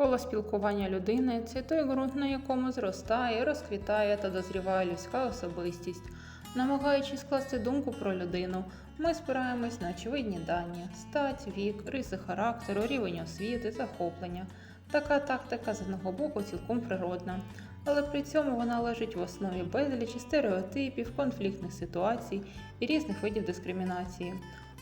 Коло спілкування людини це той ґрунт, на якому зростає, розквітає та дозріває людська особистість. Намагаючись скласти думку про людину, ми спираємось на очевидні дані: стать, вік, риси характеру, рівень освіти, захоплення. Така тактика з одного боку цілком природна, але при цьому вона лежить в основі безлічі стереотипів, конфліктних ситуацій і різних видів дискримінації.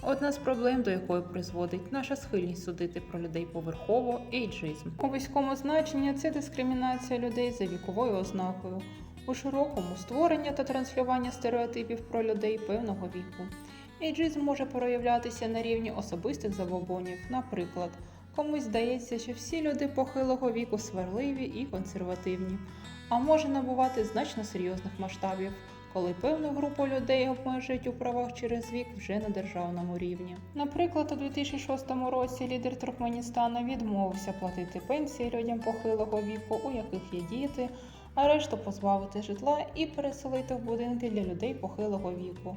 Одна з проблем, до якої призводить наша схильність судити про людей поверхово ейджизм. У військовому значенні це дискримінація людей за віковою ознакою, у широкому створення та транслювання стереотипів про людей певного віку. Ейджизм може проявлятися на рівні особистих забобонів, наприклад, комусь здається, що всі люди похилого віку сварливі і консервативні, а може набувати значно серйозних масштабів коли певну групу людей обмежують у правах через вік вже на державному рівні. Наприклад, у 2006 році лідер Туркменістану відмовився платити пенсії людям похилого віку, у яких є діти, а решту позбавити житла і переселити в будинки для людей похилого віку.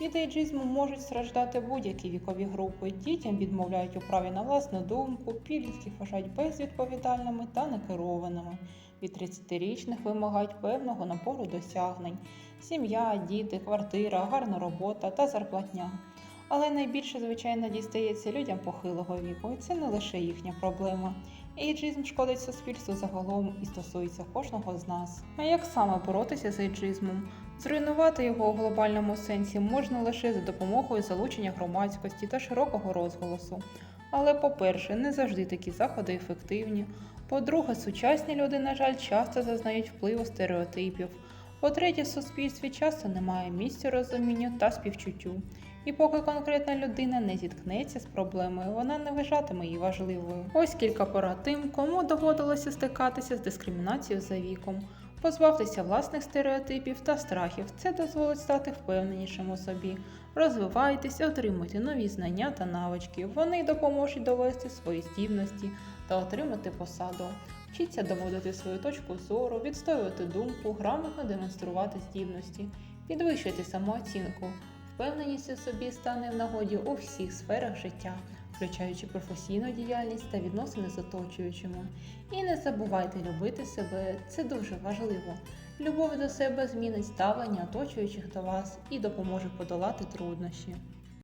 Від ейджизму можуть страждати будь-які вікові групи. Дітям відмовляють у праві на власну думку, підлітків вважають безвідповідальними та некерованими. Від 30-річних вимагають певного напору досягнень: сім'я, діти, квартира, гарна робота та зарплатня. Але найбільше, звичайно, дістається людям похилого віку, і це не лише їхня проблема. Ейджизм шкодить суспільству загалом і стосується кожного з нас. А як саме боротися з ейджизмом? Зруйнувати його у глобальному сенсі можна лише за допомогою залучення громадськості та широкого розголосу. Але, по-перше, не завжди такі заходи ефективні. По-друге, сучасні люди, на жаль, часто зазнають впливу стереотипів. По-третє, в суспільстві часто немає місця розумінню та співчуттю. І поки конкретна людина не зіткнеться з проблемою, вона не вважатиме її важливою. Ось кілька порад тим, кому доводилося стикатися з дискримінацією за віком. Позбавтеся власних стереотипів та страхів. Це дозволить стати впевненішим у собі. Розвивайтеся, отримуйте нові знання та навички. Вони допоможуть довести свої здібності та отримати посаду. Вчіться доводити свою точку зору, відстоювати думку, грамотно демонструвати здібності, підвищуйте самооцінку. Впевненість у собі стане в нагоді у всіх сферах життя, включаючи професійну діяльність та відносини з оточуючими. І не забувайте любити себе, це дуже важливо. Любов до себе змінить ставлення оточуючих до вас і допоможе подолати труднощі.